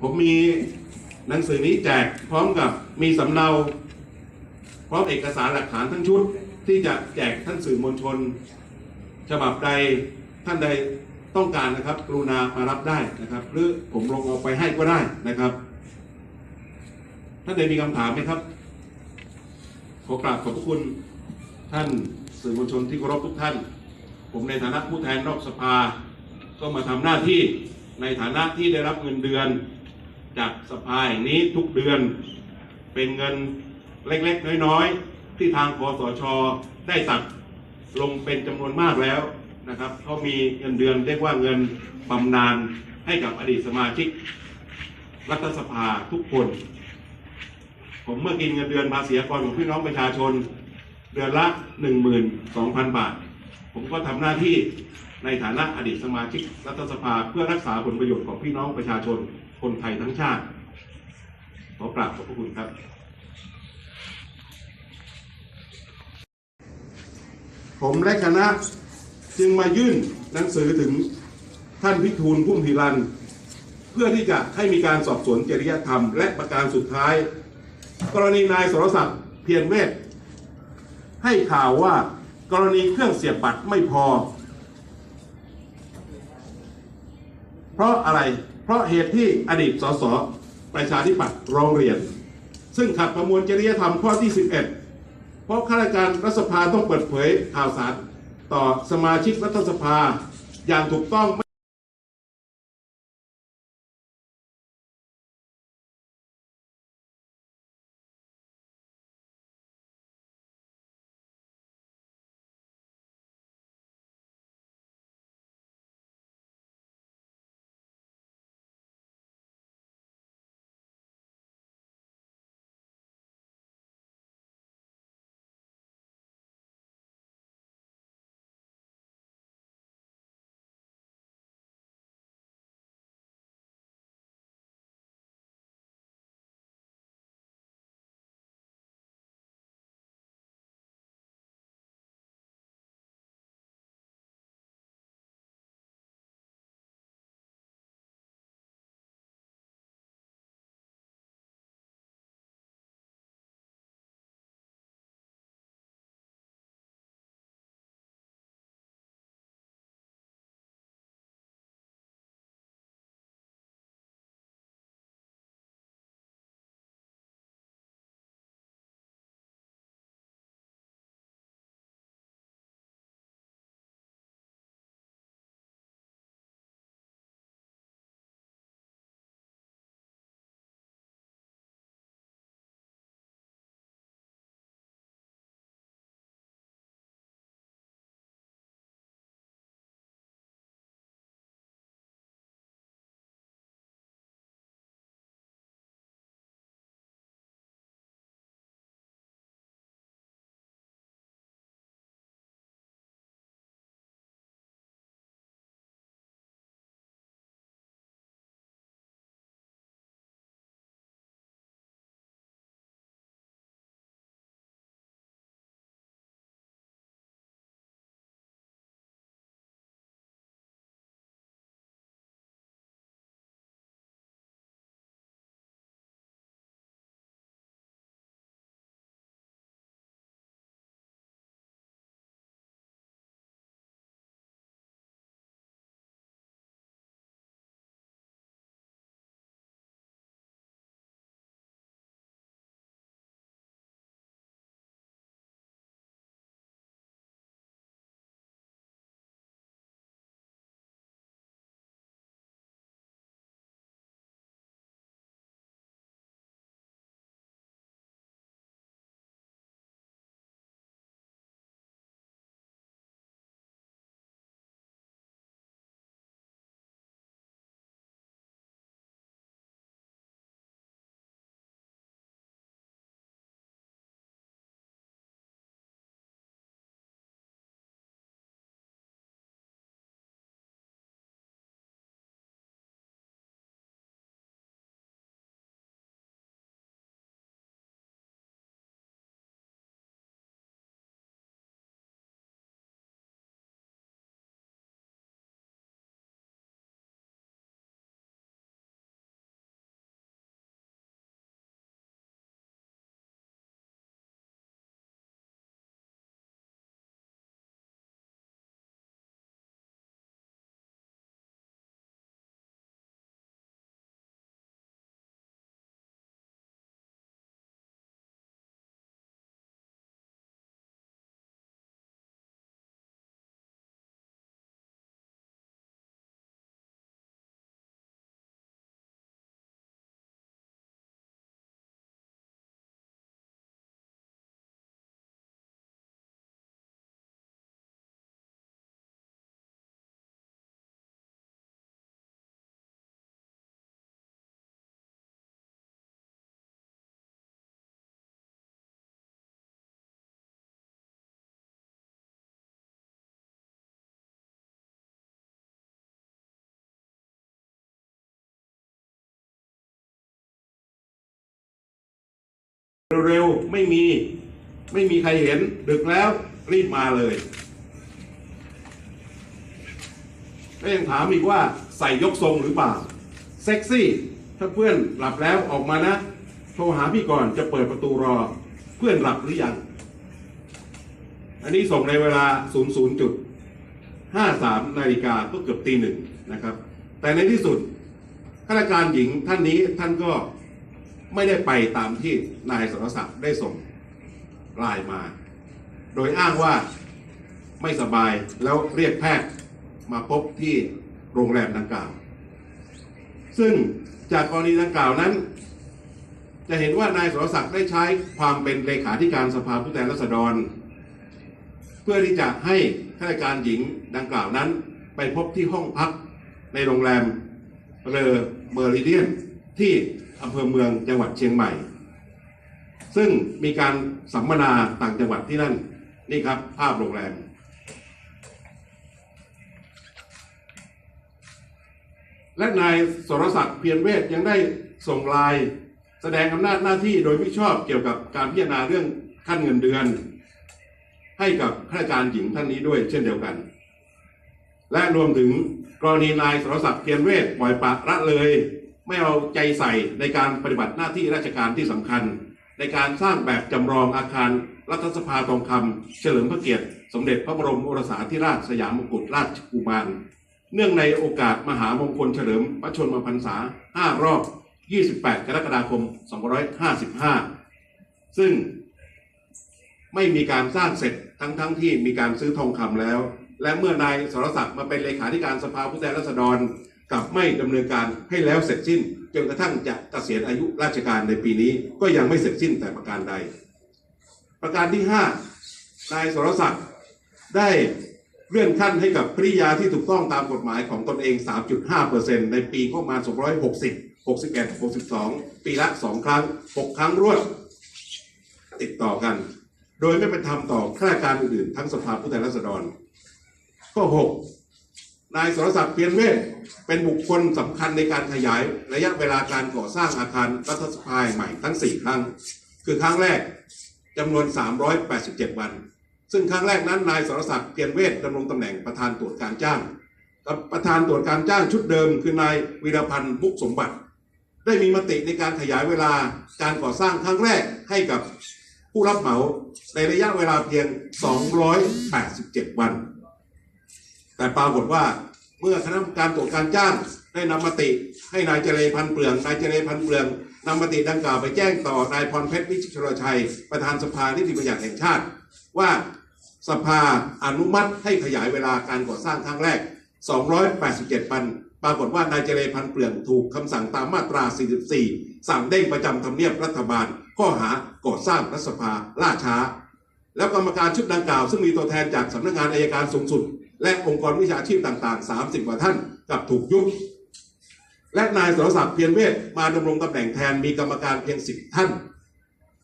ผมมีหนังสือนี้แจกพร้อมกับมีสำเนาพร้อมเอกสารหลักฐานทั้งชุด ที่จะแจกท่านสื่อมวลชน ฉบับใดท่านใดต้องการนะครับ กรุณามารับได้นะครับ หรือผมลงเอาไปให้ก็ได้นะครับท่านใดมีคำถามไหมครับ ขอกราบขอบพระคุณท่านสื่อมวลชนที่เคารพทุกท่าน ผมในฐานะผู้แทนนอกสภา ก็มาทำหน้าที่ในฐานะที่ได้รับเงินเดือน จากสภาแห่งนี้ทุกเดือน เป็นเงินเล็กๆ น้อยๆ ที่ทางคอสช ได้ตัดลงเป็นจำนวนมากแล้วนะครับเขามีเงินเดือนเรียกว่าเงินบำนาญให้กับอดีตสมาชิก รัฐสภาทุกคน ผมเมื่อกินเงินเดือนภาษีกรของพี่น้องประชาชน เดือนละ 12,000 บาท ผมก็ทำหน้าที่ในฐานะอดีตสมาชิกรัฐสภาเพื่อรักษาผลประโยชน์ของพี่น้องประชาชน คนไทยทั้งชาติขอกราบขอบพระคุณครับ ผมและคณะจึงมายื่นหนังสือถึงท่านพิทูลพุ่มพิรัน เพื่อที่จะให้มีการสอบสวนจริยธรรม และประการสุดท้าย กรณีนายสรศักดิ์เพียรเวทให้ข่าวว่ากรณีเครื่องเสียบบัตรไม่พอ เพราะอะไรเพราะเหตุที่อดีตสสประชาธิปัตย์ร้องเรียน ซึ่งขัดประมวลจริยธรรมข้อที่ 11 เพราะข้าราชการรัฐสภาต้องเปิดเผยข่าวสาร ต่อสมาชิกรัฐสภาอย่างถูกต้อง เร็วๆไม่มีไม่มีใครเห็นดึกแล้วรีบมาเลยก็ยังถามอีกว่าใส่ยกทรงหรือเปล่าเซ็กซี่ ถ้าเพื่อนหลับแล้วออกมานะ โทรหาพี่ก่อนจะเปิดประตูรอ เพื่อนหลับหรือยัง อันนี้ส่งในเวลา 00จุด53นาฬิกาก็เกือบตีหนึ่งนะครับ แต่ในที่สุดข้าราชการหญิงท่านนี้ท่านก็ ไม่ได้ไปตามที่นายสรศักดิ์ได้ส่งไลน์มา โดยอ้างว่าไม่สบายแล้วเรียกแพทย์มาพบที่โรงแรมดังกล่าว ซึ่งจากกรณีดังกล่าวนั้น จะเห็นว่านายสรศักดิ์ได้ใช้ความเป็นเลขาธิการสภาผู้แทนราษฎร เพื่อที่จะให้ข้าราชการหญิงดังกล่าวนั้น ไปพบที่ห้องพักในโรงแรมเรอเมอริเดียนที่ อำเภอเมืองจังหวัดเชียงใหม่ ซึ่งมีการสัมมนาต่างจังหวัดที่นั่นนี่ครับ ภาพโรงแรม และนายสรศักดิ์เพียรเวทยังได้ส่งลน์แสดงอำนาจหน้าที่โดยมิชอบเกี่ยวกับการพิจารณาเรื่องขั้นเงินเดือน ให้กับข้าราชการหญิงท่านนี้ด้วยเช่นเดียวกัน และรวมถึงกรณีนายสรศักดิ์เพียรเวทปล่อยปละละเลย ไม่เอาใจใส่ในการปฏิบัติหน้าที่ราชการที่สำคัญ ในการสร้างแบบจำลองอาคารรัฐสภาทองคำเฉลิมพระเกียรติ สมเด็จพระบรมโอรสาธิราชสยามกุฎราชกุมาร เนื่องในโอกาสมหามงคลเฉลิมพระชนมพรรษา 5 รอบ 28 กรกฎาคม 2555 ซึ่งไม่มีการสร้างเสร็จทั้งๆทที่มีการซื้อทองคำแล้ว และเมื่อนายสรศักดิ์มาเป็นเลขาธิการสภาผู้แทนราษฎร กับไม่ดำเนินการให้แล้วเสร็จสิ้น จนกระทั่งจะเกษียณอายุราชการในปีนี้ก็ยังไม่เสร็จสิ้นแต่ประการใด ประการที่ 5 นายสรศักดิ์ได้เลื่อนขั้นให้กับภริยาที่ถูกต้องตามกฎหมายของตนเอง 3.5%ในปีงบประมาณ260 61 62 ปีละ 2 ครั้ง 6 ครั้งรวด ติดต่อกัน โดยไม่เป็นธรรมต่อข้าราชการอื่นๆทั้งสภาผู้แทนราษฎรข้อ6 นายสรศักดิ์เพียรเวทเป็นบุคคลสำคัญในการขยายระยะเวลาการก่อสร้างอาคารรัฐสภาใหม่ทั้ง 4 ครั้ง คือครั้งแรกจำนวน 387 วัน ซึ่งครั้งแรกนั้นนายสรศักดิ์เพียรเวทดำรงตำแหน่งประธานตรวจการจ้างประธานตรวจการจ้างชุดเดิม คือนายวีรพันธ์บุกสมบัติ ได้มีมติในการขยายเวลาการก่อสร้างครั้งแรกให้กับผู้รับเหมาในระยะเวลาเพียง 287 วัน แต่ปรากฏว่าเมื่อคณะกรรมการตรวจการจ้างได้นำมติ ให้นายเจเลพันธ์เปลืองนายเจเลพันธ์เปลืองนำมติดังกล่าวไปแจ้งต่อนายพรเพชรวิชิตชลชัย ประธานสภานิติบัญญัติแห่งชาติ ว่าสภาอนุมัติให้ขยายเวลาการก่อสร้างครั้งแรก 287 วัน ปรากฏว่านายเจเลพันธ์เปลืองถูกคำสั่งตามมาตรา 44 สั่งเด้งประจำทำเนียบรัฐบาล ข้อหาก่อสร้างรัฐสภาล่าช้า แล้วกรรมการชุดดังกล่าวซึ่งมีตัวแทนจากสำนักงานอายการสูงสุด และองค์กรวิชาชีพต่างๆ 30 กว่าท่านกับถูกยุบและนายสรศักดิ์เพียรเวทมาดำรงตำแหน่งแทนมีกรรมการเพียง10ท่าน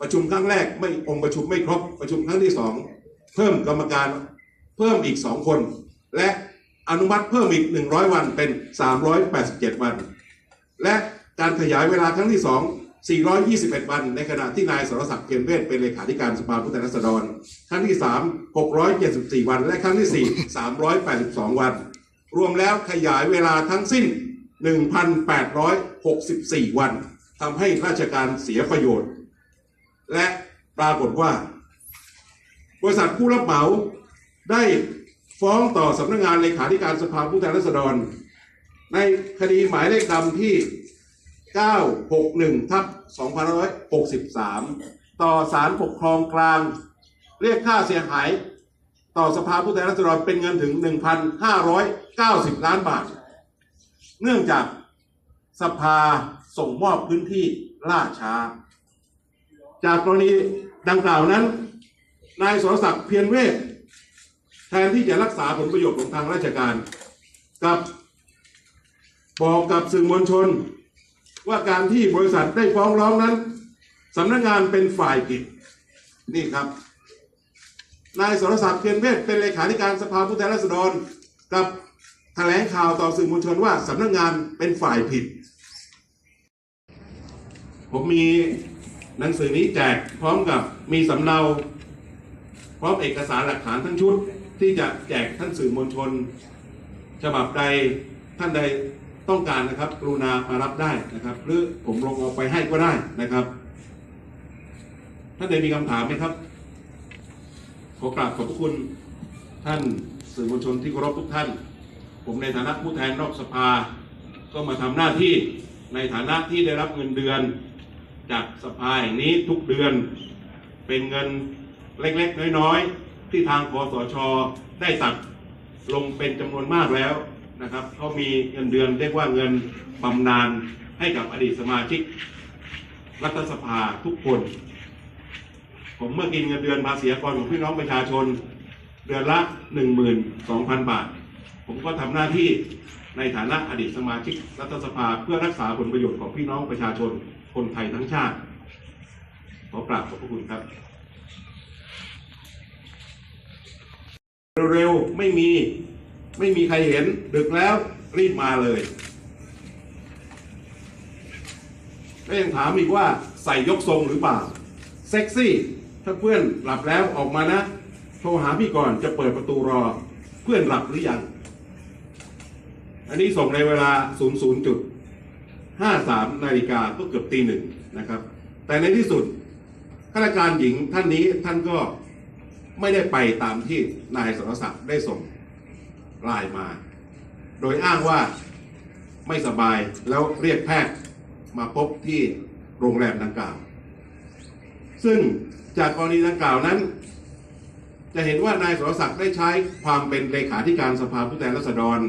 ประชุมครั้งแรกไม่องค์ประชุมไม่ครบประชุมครั้งที่สองเพิ่มกรรมการเพิ่มอีก2คน และอนุมัติเพิ่มอีก 100 วันเป็น 387 วัน และการขยายเวลาครั้งที่2 421 วัน ในขณะที่นายสรศักดิ์เพียรเวทเป็นเลขาธิการสภาผู้แทนราษฎร ครั้งที่ 3 674 วัน และครั้งที่ 4 382 วัน รวมแล้วขยายเวลาทั้งสิ้น 1,864 วันทำให้ราชการเสียประโยชน์ และปรากฏว่า บริษัทผู้รับเหมาได้ฟ้องต่อสำนักงานเลขาธิการสภาผู้แทนราษฎร ในคดีหมายเลขดำที่ 961ทับ2563 ต่อศาลปกครองกลาง เรียกค่าเสียหาย ต่อสภาผู้แทนราษฎรเป็นเงินถึง 1,590 ล้านบาท เนื่องจากสภาส่งมอบพื้นที่ล่าช้า จากกรณีดังกล่าวนั้น นายสรศักดิ์เพียรเวทแทนที่จะรักษาผลประโยชน์ของทางราชการ กับบอกกับสื่อมวลชน ว่าการที่บริษัทได้ฟ้องร้องนั้นสำนักงานเป็นฝ่ายผิดนี่ครับนายสรศักดิ์เพียรเวทเป็นเลขาธิการสภาผู้แทนราษฎรกับแถลงข่าวต่อสื่อมวลชนว่าสำนักงานเป็นฝ่ายผิด ผมมีหนังสือนี้แจกพร้อมกับมีสำเนา พร้อมเอกสารหลักฐานทั้งชุด ที่จะแจกท่านสื่อมวลชน ฉบับใดท่านใด ต้องการนะครับ กรุณามารับได้นะครับ หรือผมลงเอาไปให้ก็ได้นะครับท่านใดมีคำถามไหมครับ ขอกราบขอบพระคุณท่านสื่อมวลชนที่เคารพทุกท่าน ผมในฐานะผู้แทนนอกสภา ก็มาทำหน้าที่ในฐานะที่ได้รับเงินเดือน จากสภาแห่งนี้ทุกเดือน เป็นเงินเล็กๆ น้อยๆ ที่ทางคอสช ได้ตัดลงเป็นจำนวนมากแล้ว นะครับเขามีเงินเดือนเรียกว่าเงินบำนาญให้กับอดีตสมาชิก รัฐสภาทุกคน ผมเมื่อกินเงินเดือนภาษีกรของพี่น้องประชาชน เดือนละ 12,000 บาท ผมก็ทำหน้าที่ในฐานะอดีตสมาชิกรัฐสภาเพื่อรักษาผลประโยชน์ของพี่น้องประชาชนคนไทยทั้งชาติ ขอกราบขอบพระคุณครับ เร็วๆไม่มี ไม่มีใครเห็นดึกแล้วรีบมาเลยก็ยังถามอีกว่าใส่ยกทรงหรือเปล่า เซ็กซี่ ถ้าเพื่อนหลับแล้วออกมานะ โทรหาพี่ก่อนจะเปิดประตูรอ เพื่อนหลับหรือยัง อันนี้ส่งในเวลา 00จุด53นาฬิกาก็เกือบตีหนึ่งนะครับ แต่ในที่สุดข้าราชการหญิงท่านนี้ท่านก็ไม่ได้ไปตามที่นายสรศักดิ์ได้ส่ง ไลน์มา โดยอ้างว่าไม่สบายแล้วเรียกแพทย์มาพบที่โรงแรมดังกล่าว ซึ่งจากกรณีดังกล่าวนั้น จะเห็นว่านายสรศักดิ์ได้ใช้ความเป็นเลขาธิการสภาผู้แทนราษฎร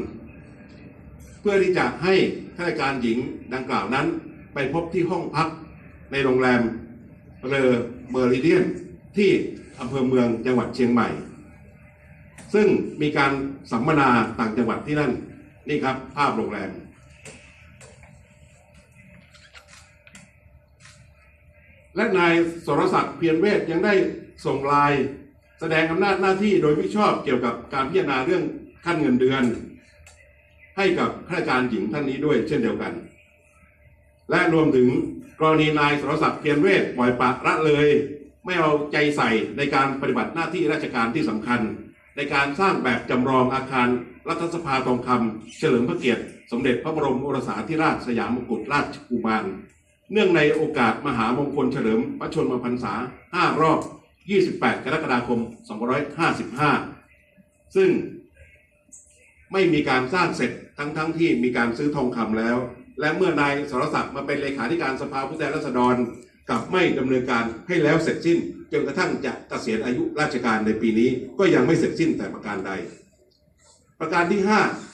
เพื่อที่จะให้ข้าราชการหญิงดังกล่าวนั้น ไปพบที่ห้องพักในโรงแรมเรอเมอริเดียนที่อำเภอเมืองจังหวัดเชียงใหม่ ซึ่งมีการสัมมนาต่างจังหวัดที่นั่นนี่ครับ ภาพโรงแรม และนายสรศักดิ์เพียรเวทยังได้ส่งลน์แสดงอำนาจหน้าที่โดยมิชอบเกี่ยวกับการพิจารณาเรื่องขั้นเงินเดือน ให้กับข้าราชการหญิงท่านนี้ด้วยเช่นเดียวกัน และรวมถึงกรณีนายสรศักดิ์เพียรเวทปล่อยปละละเลย ไม่เอาใจใส่ในการปฏิบัติหน้าที่ราชการที่สำคัญ ในการสร้างแบบจำลองอาคารรัฐสภาทองคำเฉลิมพระเกียรติ สมเด็จพระบรมโอรสาธิราชสยามกุฎราชกุมาร เนื่องในโอกาสมหามงคลเฉลิมพระชนมพรรษา 5 รอบ 28 กรกฎาคม 2555 ซึ่งไม่มีการสร้างเสร็จทั้งๆทที่มีการซื้อทองคำแล้ว และเมื่อนายสรศักดิ์มาเป็นเลขาธิการสภาผู้แทนราษฎรกลับไม่ดำเนินการให้แล้วเสร็จสิ้น จนกระทั่งจะเกษียณอายุราชการในปีนี้ก็ยังไม่เสร็จสิ้นแต่ประการใด ประการที่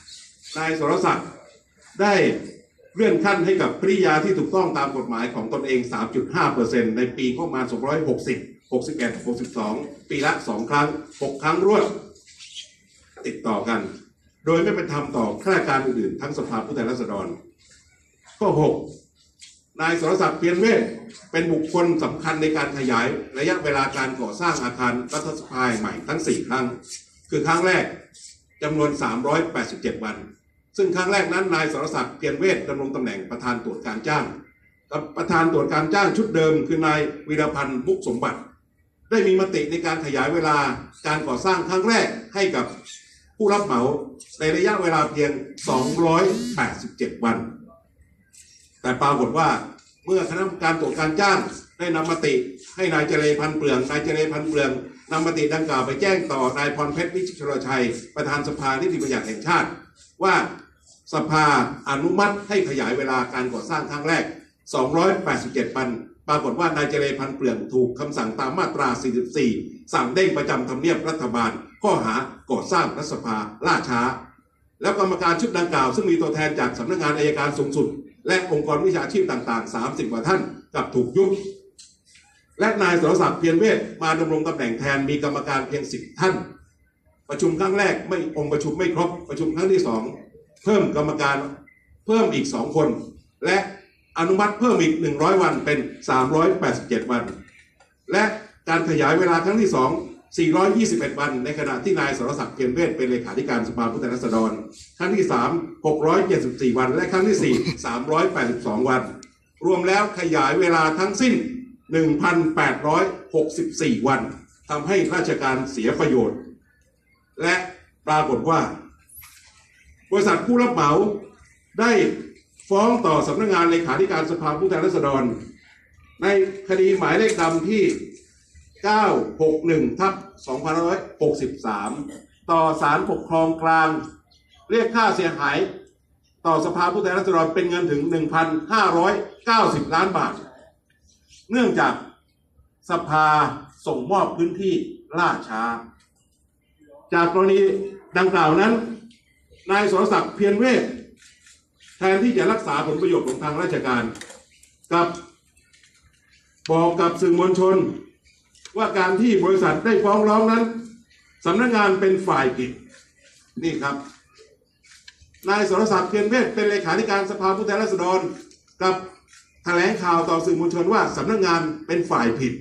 5 นายสรศักดิ์ได้เลื่อนขั้นให้กับภริยาที่ถูกต้องตามกฎหมายของตนเอง 3.5%ในปีงบประมาณ260 61 62 ปีละ 2 ครั้ง 6 ครั้งรวดติดต่อกัน โดยไม่เป็นธรรมต่อข้าราชการอื่นๆทั้งสภาผู้แทนราษฎรข้อ6 นายสรศักดิ์เพียรเวทเป็นบุคคลสำคัญในการขยายระยะเวลาการก่อสร้างอาคารรัฐสภาใหม่ทั้ง 4 ครั้ง คือครั้งแรกจำนวน 387 วัน ซึ่งครั้งแรกนั้นนายสรศักดิ์เพียรเวทดำรงตำแหน่งประธานตรวจการจ้างกับประธานตรวจการจ้างชุดเดิม คือนายวีรพันธ์บุกสมบัติ ได้มีมติในการขยายเวลาการก่อสร้างครั้งแรกให้กับผู้รับเหมาในระยะเวลาเพียง 287 วัน แต่ปรากฏว่าเมื่อคณะกรรมการตรวจการจ้างได้นำมติให้นายเจเลพันธ์เปลืองนายเจเลพันธ์เปลืองนำมติดังกล่าวไปแจ้งต่อนายพรเพชรวิชิตชลชัย ประธานสภานิติบัญญัติแห่งชาติ ว่าสภาอนุมัติให้ขยายเวลาการก่อสร้างครั้งแรก 287 วัน ปรากฏว่านายเจเลพันธ์เปลืองถูกคำสั่งตามมาตรา 44 สั่งเด้งประจำทำเนียบรัฐบาล ข้อหาก่อสร้างรัฐสภาล่าช้า แล้วกรรมการชุดดังกล่าว ซึ่งมีตัวแทนจากสำนักงานอายการสูงสุด และองค์กรวิชาชีพต่างๆ 30 กว่าท่านกับถูกยุบและนายสรศักดิ์เพียรเวทมาดำรงตำแหน่งแทนมีกรรมการเพียง10ท่าน ประชุมครั้งแรกไม่องค์ประชุมไม่ครบประชุมครั้งที่สองเพิ่มกรรมการเพิ่มอีก2คน และอนุมัติเพิ่มอีก 100 วันเป็น 387 วัน และการขยายเวลาครั้งที่2 421 วัน ในขณะที่นายสรศักดิ์เพียรเวทเป็นเลขาธิการสภาผู้แทนราษฎร ครั้งที่ 3 674 วัน และครั้งที่ 4 382 วัน รวมแล้วขยายเวลาทั้งสิ้น 1,864 วันทำให้ราชการเสียประโยชน์ และปรากฏว่า บริษัทผู้รับเหมาได้ฟ้องต่อสำนักงานเลขาธิการสภาผู้แทนราษฎร ในคดีหมายเลขดำที่ 961ทับ2563 ต่อศาลปกครองกลาง เรียกค่าเสียหาย ต่อสภาผู้แทนราษฎรเป็นเงินถึง 1,590 ล้านบาท เนื่องจากสภาส่งมอบพื้นที่ล่าช้า จากกรณีดังกล่าวนั้น นายสรศักดิ์เพียรเวทแทนที่จะรักษาผลประโยชน์ของทางราชการ กับบอกกับสื่อมวลชน ว่าการที่บริษัทได้ฟ้องร้องนั้นสำนักงานเป็นฝ่ายผิดนี่ครับนายสรศักดิ์เพียรเวทเป็นเลขาธิการสภาผู้แทนราษฎรกับแถลงข่าวต่อสื่อมวลชนว่าสำนักงานเป็นฝ่ายผิด